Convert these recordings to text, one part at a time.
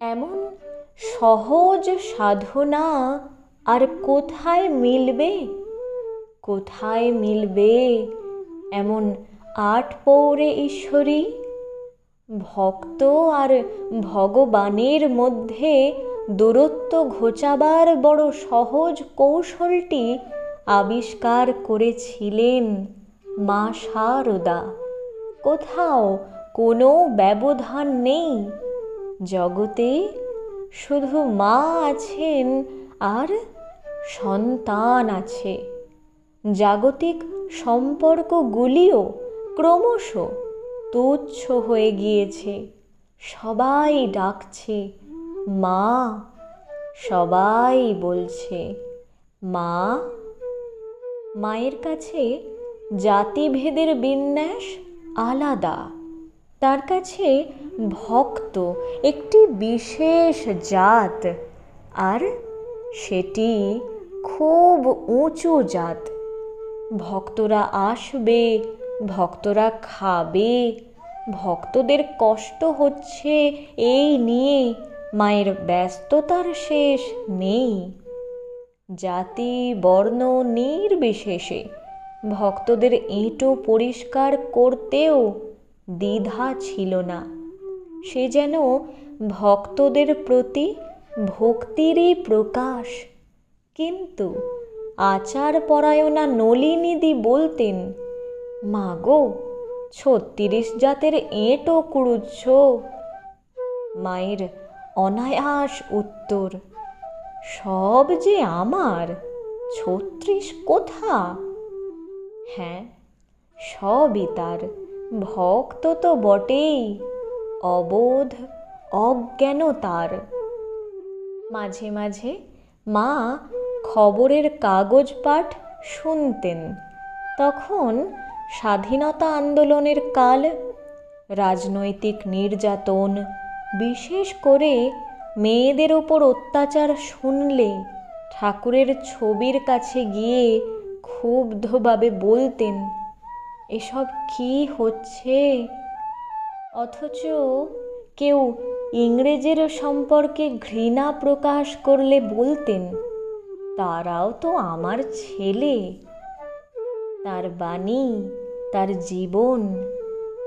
এমন সহজ সাধনা আর কোথায় মিলবে? কোথায় মিলবে এমন আট পৌরে ঈশ্বরী? ভক্ত আর ভগবানের মধ্যে দূরত্ব ঘোচাবার বড় সহজ কৌশলটি আবিষ্কার করেছিলেন মা শারদা কোথাও কোনো ব্যবধান নেই। জগতে শুধু মা আছেন আর সন্তান আছে। জাগতিক সম্পর্কগুলিও ক্রমশ তুচ্ছ হয়ে গিয়েছে। সবাই ডাকছে, মা, সবাই বলছে, মা। মায়ের কাছে জাতিভেদের বিন্যাস আলাদা। তার কাছে ভক্ত একটি বিশেষ জাত, আর সেটি খুব উঁচু জাত। ভক্তরা আসবে, ভক্তরা খাবে, ভক্তদের কষ্ট হচ্ছে এই নিয়ে, মায়ের ব্যস্ততার শেষ নেই। জাতি, বর্ণ নির্বিশেষে ভক্তদের এঁটো পরিষ্কার করতেও দ্বিধা ছিল না। সে যেন ভক্তদের প্রতি ভক্তিরই প্রকাশ। কিন্তু আচার পরায়ণা নলিনীদি বলতেন মা গো ছত্রিশ জাতের এঁটো কুড়ুচ্ছ। মায়ের অনায়াস উত্তর, সব যে আমার, ছত্রিশ কোথা? হ্যাঁ সবই তার। ভক্ত তো বটেই, অবোধ অজ্ঞান তার। মাঝে মাঝে মা খবরের কাগজ পাঠ শুনতেন। তখন স্বাধীনতা আন্দোলনের কাল, রাজনৈতিক নির্যাতন, বিশেষ করে মেয়েদের ওপর অত্যাচার শুনলে ঠাকুরের ছবির কাছে গিয়ে ক্ষুব্ধভাবে বলতেন এসব কি হচ্ছে? অথচ কেউ ইংরেজের সম্পর্কে ঘৃণা প্রকাশ করলে বলতেন, তারাও তো আমার ছেলে। তার বাণী, তার জীবন,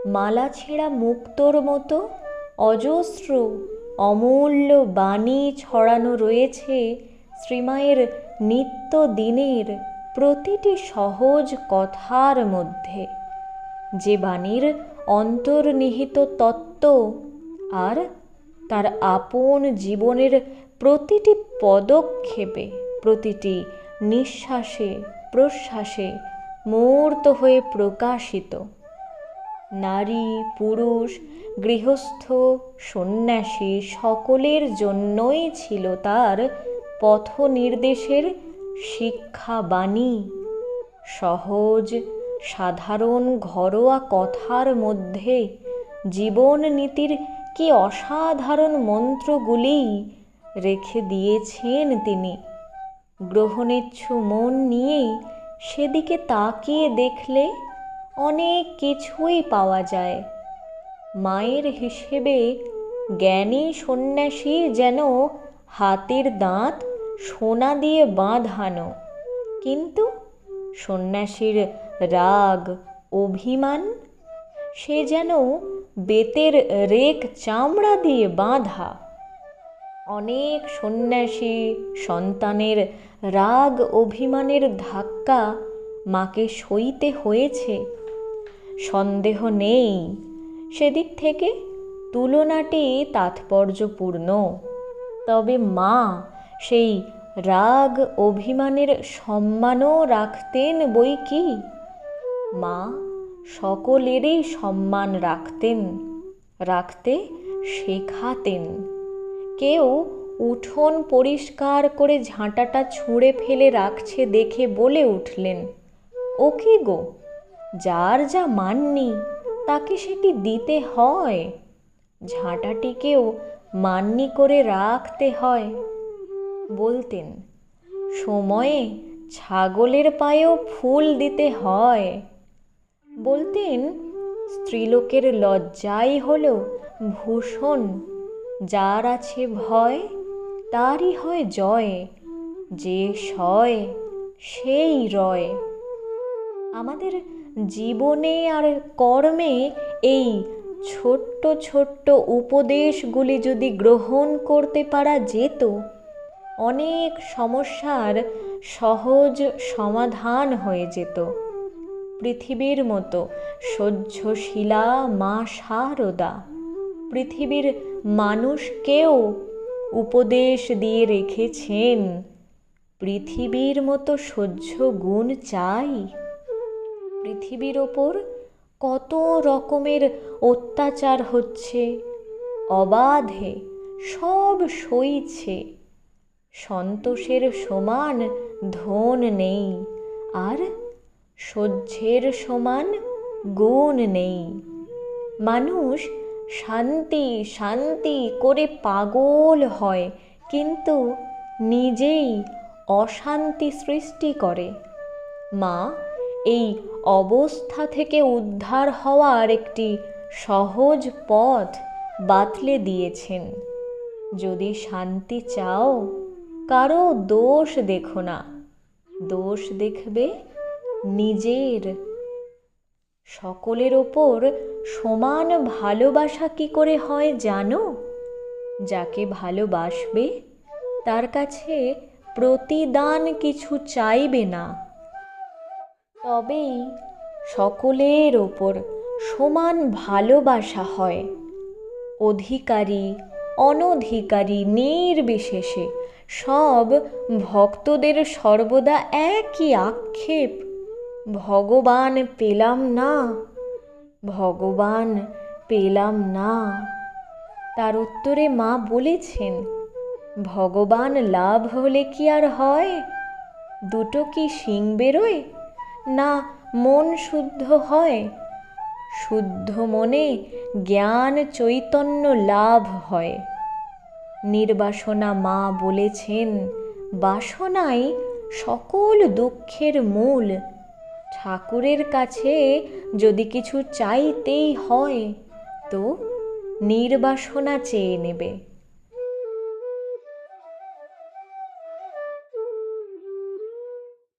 মালা ছেঁড়া মুক্তোর মতো অজস্র, অমূল্য বাণী ছড়ানো রয়েছে শ্রীমায়ের নিত্য দিনের প্রতিটি সহজ কথার মধ্যে। যে বাণীর অন্তর্নিহিত তত্ত্ব আর তার আপন জীবনের প্রতিটি পদক্ষেপে, প্রতিটি নিঃশ্বাসে, প্রশ্বাসে মূর্ত হয়ে প্রকাশিত। নারী, পুরুষ, গৃহস্থ, সন্ন্যাসী সকলের জন্যই ছিল তার পথ নির্দেশের শিক্ষাবাণী। সহজ, সাধারণ, ঘরোয়া কথার মধ্যে জীবন নীতির কি অসাধারণ মন্ত্রগুলি রেখে দিয়েছেন তিনি? গ্রহণেচ্ছু মন নিয়ে সেদিকে তাকিয়ে দেখলে অনেক কিছুই পাওয়া যায়। মায়ের হিসেবে জ্ঞানী সন্ন্যাসী যেন হাতের দাঁত সোনা দিয়ে বাঁধানো। কিন্তু সন্ন্যাসীর রাগ, অভিমান, সে যেন বেতের রেক চামড়া দিয়ে বাঁধা। অনেক সন্ন্যাসী সন্তানের রাগ, অভিমানের ধাক্কা মাকে সইতে হয়েছে। সন্দেহ নেই, সেদিক থেকে তুলনাটি তাৎপর্যপূর্ণ। তবে মা সেই রাগ অভিমানের সম্মানও রাখতেন বই কি? মা সকলেরই সম্মান রাখতেন, রাখতে শেখাতেন। কেউ উঠোন পরিষ্কার করে ঝাঁটাটা ছুঁড়ে ফেলে রাখছে দেখে বলে উঠলেন, ও কি গো? যার যা মাননি, তাকে সেটি দিতে হয়? ঝাঁটাটিকেও মান্নি করে রাখতে হয়। বলতেন, সময়ে ছাগলের পায়েও ফুল দিতে হয়। বলতেন, স্ত্রীলোকের লজ্জাই হল ভূষণ, যার আছে ভয়, তারই হয় জয়, যে সয়, সেই রয়। আমাদের জীবনে আর কর্মে এই ছোট্ট ছোট্ট উপদেশগুলি যদি গ্রহণ করতে পারা যেত অনেক সমস্যার সহজ সমাধান হয়ে যেত। পৃথিবীর মতো সহ্যশীলা মা সারদা। পৃথিবীর মানুষকেও উপদেশ দিয়ে রেখেছেন, পৃথিবীর মতো সহ্য গুণ চাই। পৃথিবীর ওপর কত রকমের অত্যাচার হচ্ছে, অবাধে সব সইছে। সন্তোষের সমান ধন নেই, আর সহ্যের সমান গুণ নেই। মানুষ শান্তি শান্তি করে পাগল হয়, কিন্তু নিজেই অশান্তি সৃষ্টি করে। মা, এই অবস্থা থেকে উদ্ধার হওয়ার একটি সহজ পথ বাতলে দিয়েছেন। যদি শান্তি চাও কারও দোষ দেখো না। দোষ দেখবে নিজের। সকলের ওপর সমান ভালোবাসা কি করে হয় জানো? যাকে ভালোবাসবে তার কাছে প্রতিদান কিছু চাইবে না। তবেই সকলের ওপর সমান ভালোবাসা হয়। অধিকারী, অনধিকারী, নির্বিশেষে সব ভক্তদের সর্বদা একই আক্ষেপ। ভগবান পেলাম না, ভগবান পেলাম না। তার উত্তরে মা বলেছেন, ভগবান লাভ হলে কি আর হয়? দুটো কি শিং বেরোয়? না মন শুদ্ধ হয়? শুদ্ধ মনে জ্ঞান চৈতন্য লাভ হয়। নির্বাসনা মা বলেছেন, বাসনাই সকল দুঃখের মূল। ঠাকুরের কাছে যদি কিছু চাইতেই হয়, তো নির্বাসনা চেয়ে নেবে।